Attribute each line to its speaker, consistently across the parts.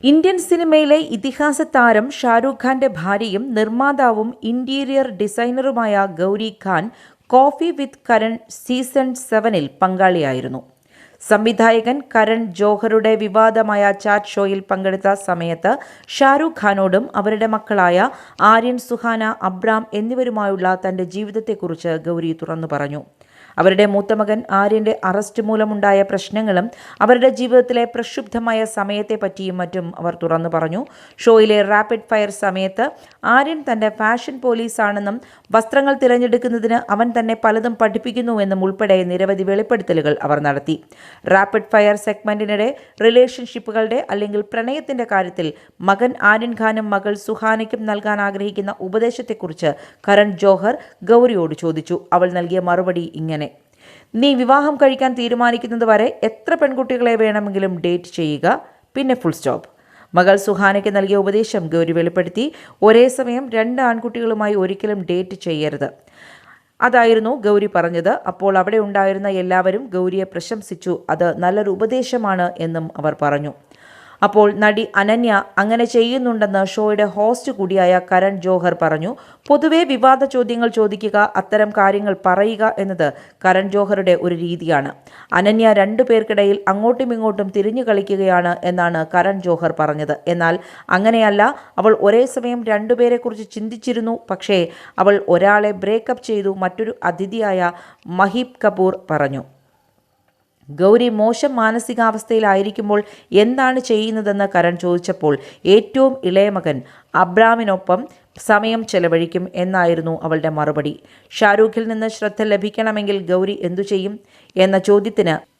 Speaker 1: Indian സിനിമയിലെ ഇതിഹാസ താരം ഷാരൂഖ് ഖാന്റെ ഭാര്യയും നിർമ്മാതാവും interior ഡിസൈനറുമായ Gauri Khan coffee with Karan season സെവനിൽ പങ്കാളിയായിരുന്നു. സംവിധായകൻ കരൺ ജോഹറുടെ വിവാദമായ ചാറ്റ് ഷോയിൽ പങ്കെടുത്ത സമയത്ത് ഷാരൂഖ് ഖാനോടും അവരുടെ മക്കളായ ആര്യൻ സുഹാന അബ്രാം എന്നിവരുമായുള്ള തന്റെ ജീവിതത്തെക്കുറിച്ച് ഗൗരി തുറന്നു പറഞ്ഞു. അവരുടെ മൂത്തമകൻ ആര്യന്റെ അറസ്റ്റ് മൂലമുണ്ടായ പ്രശ്നങ്ങളും അവരുടെ ജീവിതത്തിലെ പ്രക്ഷുബ്ധമായ സമയത്തെ പറ്റിയും മറ്റും അവർ തുറന്നു പറഞ്ഞു. ഷോയിലെ റാപ്പിഡ് ഫയർ സമയത്ത് ആര്യൻ തന്റെ ഫാഷൻ പോലീസാണെന്നും വസ്ത്രങ്ങൾ തിരഞ്ഞെടുക്കുന്നതിന് അവൻ തന്നെ പലതും പഠിപ്പിക്കുന്നുവെന്നും ഉൾപ്പെടെ നിരവധി വെളിപ്പെടുത്തലുകൾ അവർ നടത്തി. റാപ്പിഡ് ഫയർ സെഗ്മെന്റിനിടെ റിലേഷൻഷിപ്പുകളുടെ അല്ലെങ്കിൽ പ്രണയത്തിന്റെ കാര്യത്തിൽ മകൻ ആര്യൻ ഖാനും മകൾ സുഹാനയ്ക്കും നൽകാൻ ആഗ്രഹിക്കുന്ന ഉപദേശത്തെക്കുറിച്ച് കരൺ ജോഹർ ഗൗരിയോട് ചോദിച്ചു. അവൾ നൽകിയ മറുപടി ഇങ്ങനെ. നീ വിവാഹം കഴിക്കാൻ തീരുമാനിക്കുന്നത് വരെ എത്ര പെൺകുട്ടികളെ വേണമെങ്കിലും ഡേറ്റ് ചെയ്യുക. പിന്നെ ഫുൾ സ്റ്റോപ്പ് മകൾ സുഹാനയ്ക്ക് നൽകിയ ഉപദേശം ഗൗരി വെളിപ്പെടുത്തി. ഒരേ സമയം രണ്ട് ആൺകുട്ടികളുമായി ഒരിക്കലും ഡേറ്റ് ചെയ്യരുത്. അതായിരുന്നു ഗൗരി പറഞ്ഞത്. അപ്പോൾ അവിടെ ഉണ്ടായിരുന്ന എല്ലാവരും ഗൗരിയെ പ്രശംസിച്ചു. അത് നല്ലൊരു ഉപദേശമാണ് എന്നും അവർ പറഞ്ഞു. അപ്പോൾ നടി അനന്യ അങ്ങനെ ചെയ്യുന്നുണ്ടെന്ന് ഷോയുടെ ഹോസ്റ്റ് കൂടിയായ കരൺ ജോഹർ പറഞ്ഞു. പൊതുവെ വിവാദ ചോദ്യങ്ങൾ ചോദിക്കുക അത്തരം കാര്യങ്ങൾ പറയുക എന്നത് കരൺ ജോഹറുടെ ഒരു രീതിയാണ്. അനന്യ രണ്ടു പേർക്കിടയിൽ അങ്ങോട്ടും ഇങ്ങോട്ടും തിരിഞ്ഞു കളിക്കുകയാണ് എന്നാണ് കരൺ ജോഹർ പറഞ്ഞത്. എന്നാൽ അങ്ങനെയല്ല അവൾ ഒരേ സമയം രണ്ടുപേരെക്കുറിച്ച് ചിന്തിച്ചിരുന്നു. പക്ഷേ അവൾ ഒരാളെ ബ്രേക്കപ്പ് ചെയ്തു. മറ്റൊരു അതിഥിയായ മഹീബ് കപൂർ പറഞ്ഞു. ഗൗരി മോശം മാനസികാവസ്ഥയിലായിരിക്കുമ്പോൾ എന്താണ് ചെയ്യുന്നതെന്ന് കരൺ ചോദിച്ചപ്പോൾ ഏറ്റവും ഇളയ മകൻ അബ്രാമിനൊപ്പം സമയം ചെലവഴിക്കും എന്നായിരുന്നു അവളുടെ മറുപടി. ഷാരൂഖിൽ നിന്ന് ശ്രദ്ധ ലഭിക്കണമെങ്കിൽ ഗൗരി എന്തു ചെയ്യും? എന്ന ചോദ്യത്തിന്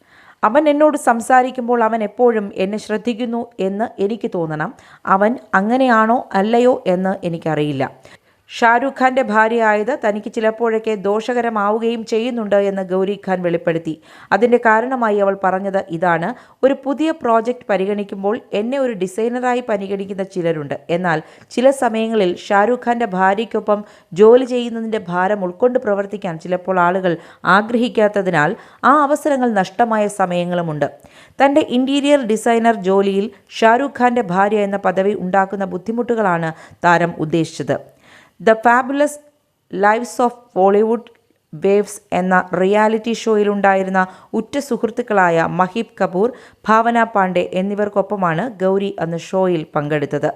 Speaker 1: അവൻ എന്നോട് സംസാരിക്കുമ്പോൾ അവൻ എപ്പോഴും എന്നെ ശ്രദ്ധിക്കുന്നു എന്ന് എനിക്ക് തോന്നണം. അവൻ അങ്ങനെയാണോ അല്ലയോ എന്ന് എനിക്കറിയില്ല. ഷാരൂഖ് ഖാന്റെ ഭാര്യയായത് തനിക്ക് ചിലപ്പോഴൊക്കെ ദോഷകരമാവുകയും ചെയ്യുന്നുണ്ട് എന്ന് ഗൗരി ഖാൻ വെളിപ്പെടുത്തി. അതിന്റെ കാരണമായി അവൾ പറഞ്ഞത് ഇതാണ്. ഒരു പുതിയ പ്രോജക്റ്റ് പരിഗണിക്കുമ്പോൾ എന്നെ ഒരു ഡിസൈനറായി പരിഗണിക്കുന്ന ചിലരുണ്ട്. എന്നാൽ ചില സമയങ്ങളിൽ ഷാരൂഖ് ഖാന്റെ ഭാര്യയ്ക്കൊപ്പം ജോലി ചെയ്യുന്നതിന്റെ ഭാരം ഉൾക്കൊണ്ട് പ്രവർത്തിക്കാൻ ചിലപ്പോൾ ആളുകൾ ആഗ്രഹിക്കാത്തതിനാൽ ആ അവസരങ്ങൾ നഷ്ടമായ സമയങ്ങളുമുണ്ട്. തന്റെ ഇന്റീരിയർ ഡിസൈനർ ജോലിയിൽ ഷാരൂഖ് ഖാന്റെ ഭാര്യ എന്ന പദവി ഉണ്ടാക്കുന്ന ബുദ്ധിമുട്ടുകളാണ് താരം ഉദ്ദേശിച്ചത്. The fabulous lives of Bollywood wives എന്ന റിയാലിറ്റി ഷോയിലുണ്ടായിരുന്ന ഉറ്റ സുഹൃത്തുക്കളായ മഹീബ് കപൂർ ഭാവന പാണ്ഡെ എന്നിവർക്കൊപ്പമാണ് ഗൗരി അന്ന് ഷോയിൽ പങ്കെടുത്തത്.